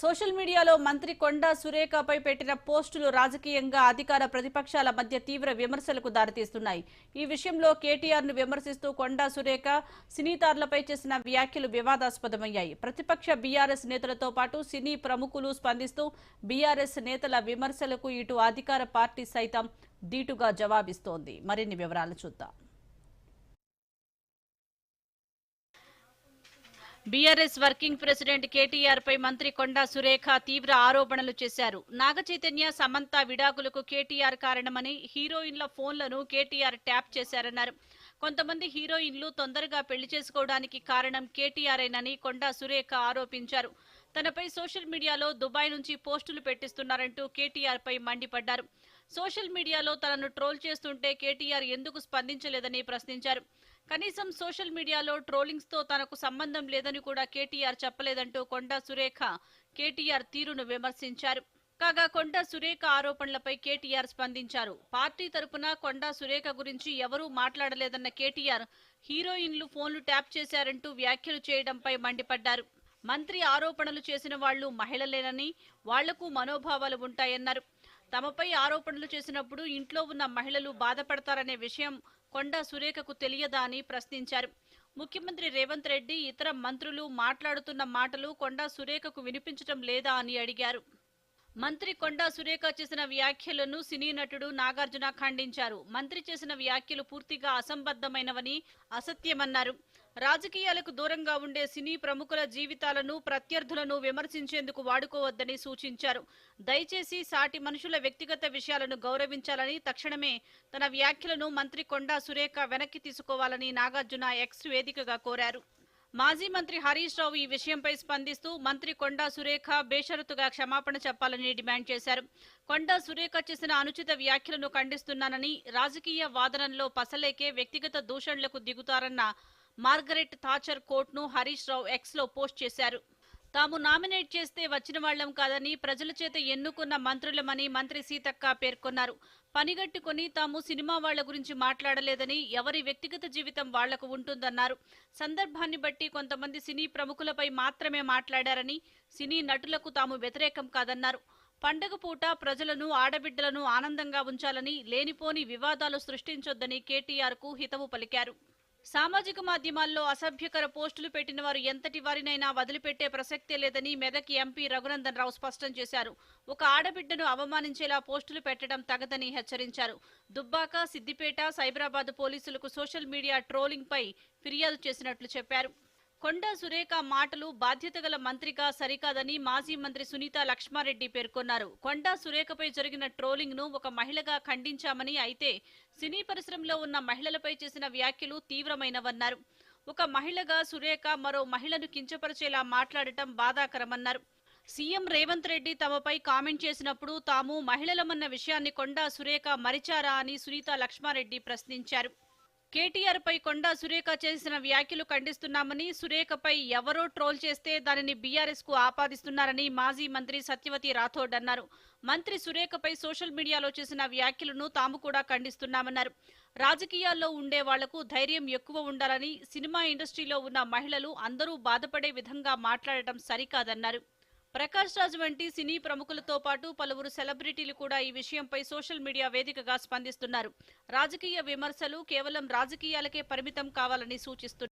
Social మీడియాలో మంత్రి కొండా సురేఖపై పెట్టిన పోస్టులు రాజకీయంగా అధికార ప్రతిపక్షాల మధ్య తీవ్ర విమర్శలకు దారితీస్తున్నాయి. ఈ విషయంలో కేటీఆర్ను విమర్శిస్తూ కొండా సురేఖ సినీతారులపై చేసిన వ్యాఖ్యలు వివాదాస్పదమయ్యాయి. ప్రతిపక్ష బీఆర్ఎస్ నేతలతో పాటు సినీ ప్రముఖులు స్పందిస్తూ బీఆర్ఎస్ నేతల విమర్శలకు ఇటు అధికార పార్టీ సైతం దీటుగా జవాబిస్తోంది. మరిన్ని వివరాలు చూద్దాం. బీఆర్ఎస్ వర్కింగ్ ప్రెసిడెంట్ కేటీఆర్ పై మంత్రి కొండా సురేఖ తీవ్ర ఆరోపణలు చేశారు. నాగచైతన్య సమంత విడాకులకు కేటీఆర్ కారణమని హీరోయిన్ల ఫోన్లను కేటీఆర్ ట్యాప్ చేశారన్నారు. కొంతమంది హీరోయిన్లు తొందరగా పెళ్ళి చేసుకోవడానికి కారణం కేటీఆర్ కేటీఆర్ఏనని కొండా సురేఖ ఆరోపించారు. తనపై సోషల్ మీడియాలో దుబాయ్ నుంచి పోస్టులు పెట్టిస్తున్నారంటూ కేటీఆర్ పై మండిపడ్డారు. సోషల్ మీడియాలో తనను ట్రోల్ చేస్తుంటే కేటీఆర్ ఎందుకు స్పందించలేదని ప్రశ్నించారు. కనీసం సోషల్ మీడియాలో ట్రోలింగ్స్తో తనకు సంబంధం లేదని కూడా కేటీఆర్ చెప్పలేదంటూ కొండా సురేఖ కేటీఆర్ తీరును విమర్శించారు. కాగా కొండా సురేఖ ఆరోపణలపై కేటీఆర్ స్పందించారు. పార్టీ తరపున కొండా సురేఖ గురించి ఎవరూ మాట్లాడలేదన్న కేటీఆర్ హీరోయిన్లు ఫోన్లు ట్యాప్ చేశారంటూ వ్యాఖ్యలు చేయడంపై మండిపడ్డారు. మంత్రి ఆరోపణలు చేసిన వాళ్ళు మహిళలేనని వాళ్ళకు మనోభావాలు ఉంటాయన్నారు. తమపై ఆరోపణలు చేసినప్పుడు ఇంట్లో ఉన్న మహిళలు బాధపడతారనే విషయం కొండా సురేఖకు తెలియదా అని ప్రశ్నించారు. ముఖ్యమంత్రి రేవంత్ రెడ్డి ఇతర మంత్రులు మాట్లాడుతున్న మాటలు కొండా సురేఖకు వినిపించటం లేదా అని అడిగారు. మంత్రి కొండా సురేఖ చేసిన వ్యాఖ్యలను సినీ నటుడు నాగార్జున ఖండించారు. మంత్రి చేసిన వ్యాఖ్యలు పూర్తిగా అసంబద్ధమైనవని అసత్యమన్నారు. రాజకీయాలకు దూరంగా ఉండే సినీ ప్రముఖుల జీవితాలను ప్రత్యర్థులను విమర్శించేందుకు వాడుకోవద్దని సూచించారు. దయచేసి సాటి మనుషుల వ్యక్తిగత విషయాలను గౌరవించాలని తక్షణమే తన వ్యాఖ్యలను మంత్రి కొండా సురేఖ వెనక్కి తీసుకోవాలని నాగార్జున ఎక్స్ వేదికగా కోరారు. మాజీ మంత్రి హరీష్ రావు ఈ విషయంపై స్పందిస్తూ మంత్రి కొండా సురేఖ బేషరతుగా క్షమాపణ చెప్పాలని డిమాండ్ చేశారు. కొండా సురేఖ చేసిన అనుచిత వ్యాఖ్యలను ఖండిస్తున్నానని రాజకీయ వాదనల్లో పసలేకే వ్యక్తిగత దూషణలకు దిగుతారన్న మార్గరెట్ థాచర్ కోట్ను హరీష్ రావు ఎక్స్లో పోస్ట్ చేశారు. తాము నామినేట్ చేస్తే వచ్చిన వాళ్ళం కాదని ప్రజల చేత ఎన్నుకున్న మంత్రులమని మంత్రి సీతక్క పేర్కొన్నారు. పనిగట్టుకుని తాము సినిమా వాళ్ళ గురించి మాట్లాడలేదని ఎవరి వ్యక్తిగత జీవితం వాళ్ళకు ఉంటుందన్నారు. సందర్భాన్ని బట్టి కొంతమంది సినీ ప్రముఖులపై మాత్రమే మాట్లాడారని సినీ నటులకు తాము వ్యతిరేకం కాదన్నారు. పండగ పూట ప్రజలను ఆడబిడ్డలను ఆనందంగా ఉంచాలని లేనిపోని వివాదాలు సృష్టించొద్దని కేటీఆర్కు హితవు పలికారు. సామాజిక మాధ్యమాల్లో అసభ్యకర పోస్టులు పెట్టిన వారు ఎంతటి వారినైనా వదిలిపెట్టే ప్రసక్తే లేదని మెదక్ ఎంపీ రఘునందన్ రావు స్పష్టం చేశారు. ఒక ఆడబిడ్డను అవమానించేలా పోస్టులు పెట్టడం తగదని హెచ్చరించారు. దుబ్బాక సిద్దిపేట సైబరాబాద్ పోలీసులకు సోషల్ మీడియా ట్రోలింగ్ పై ఫిర్యాదు చేసినట్లు చెప్పారు. కొండా సురేఖ మాటలు బాధ్యత గల మంత్రిగా సరికాదని మాజీ మంత్రి సునీత లక్ష్మారెడ్డి పేర్కొన్నారు. కొండా సురేఖపై జరిగిన ట్రోలింగ్ను ఒక మహిళగా ఖండించామని అయితే సినీ పరిశ్రమలో ఉన్న మహిళలపై చేసిన వ్యాఖ్యలు తీవ్రమైనవన్నారు. ఒక మహిళగా సురేఖ మరో మహిళను కించపరిచేలా మాట్లాడటం బాధాకరమన్నారు. సీఎం రేవంత్ రెడ్డి తమపై కామెంట్ చేసినప్పుడు తాము మహిళలమన్న విషయాన్ని కొండా సురేఖ మరిచారా అని సునీత లక్ష్మారెడ్డి ప్రశ్నించారు. కేటీఆర్ పై కొండా సురేఖ చేసిన వ్యాఖ్యలు ఖండిస్తున్నామని సురేఖపై ఎవరో ట్రోల్ చేస్తే దానిని బీఆర్ఎస్కు ఆపాదిస్తున్నారని మాజీ మంత్రి సత్యవతి రాథోడ్ అన్నారు. మంత్రి సురేఖపై సోషల్ మీడియాలో చేసిన వ్యాఖ్యలను తాము కూడా ఖండిస్తున్నామన్నారు. రాజకీయాల్లో ఉండే వాళ్ళకు ధైర్యం ఎక్కువ ఉండాలని సినిమా ఇండస్ట్రీలో ఉన్న మహిళలు అందరూ బాధపడే విధంగా మాట్లాడటం సరికాదన్నారు. ప్రకాష్ రాజ్ వంటి సినీ ప్రముఖులతో పాటు పలువురు సెలబ్రిటీలు కూడా ఈ విషయంపై సోషల్ మీడియా వేదికగా స్పందిస్తున్నారు. రాజకీయ విమర్శలు కేవలం రాజకీయాలకే పరిమితం కావాలని సూచిస్తున్నారు